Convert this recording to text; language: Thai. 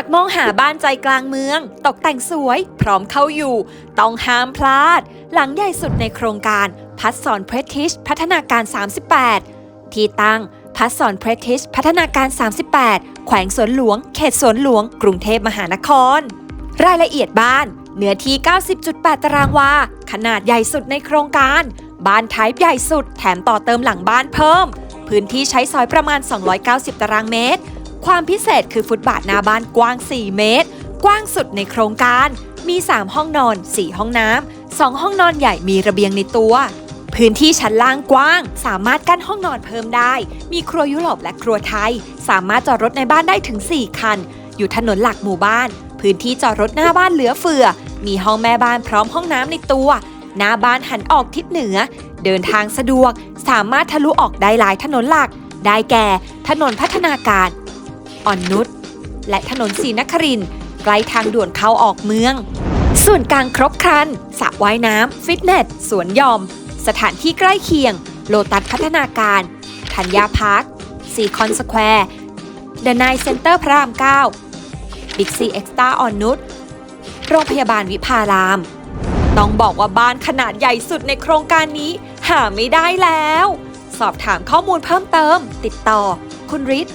ากมองหาบ้านใจกลางเมือง ตกแต่งสวย พร้อมเข้าอยู่ ต้องห้ามพลาด หลังใหญ่สุดในโครงการพัฒสอนเพรทิชพัฒนาการ 38 ที่ตั้งพัฒสอนเพรทิชพัฒนาการ 38 แขวงสวนหลวง เขตสวนหลวง กรุงเทพมหานคร รายละเอียดบ้าน เนื้อที่ 90.8 ตารางวา ขนาดใหญ่สุดในโครงการ บ้านไทป์ใหญ่สุด แถมต่อเติมหลังบ้านเพิ่ม พื้นที่ใช้สอยประมาณ 290 ตารางเมตร ความพิเศษคือฟุตบาทหน้าบ้านกว้าง 4 เมตร กว้างสุดในโครงการ มี 3 ห้องนอน 4 ห้องน้ำ 2 ห้องนอนใหญ่มีระเบียงในตัว พื้นที่ชั้นล่างกว้าง สามารถกั้นห้องนอนเพิ่มได้ มีครัวยุโรปและครัวไทย สามารถจอดรถในบ้านได้ถึง 4 คัน อยู่ถนนหลักหมู่บ้าน พื้นที่จอดรถหน้าบ้านเหลือเฟือ มีห้องแม่บ้านพร้อมห้องน้ำในตัว หน้าบ้านหันออกทิศเหนือ เดินทางสะดวก สามารถทะลุออกได้หลายถนนหลัก ได้แก่ ถนนพัฒนาการ อ่อนนุชและถนนศรีนครินใกล้ทางด่วนเข้าออกเมือง ส่วนกลางครบครันสระว่ายน้ำ ฟิตเนส สวนยอม สถานที่ใกล้เคียง โลตัสพัฒนาการธัญญาพาร์คซีคอนสแควร์เดอะไนเซ็นเตอร์พระราม9บิ๊กซีเอ็กซ์ตาออนนุชโรงพยาบาลวิภาราม ต้องบอกว่าบ้านขนาดใหญ่สุดในโครงการนี้ หาไม่ได้แล้ว สอบถามข้อมูลเพิ่มเติม ติดต่อ คุณฤทธิ์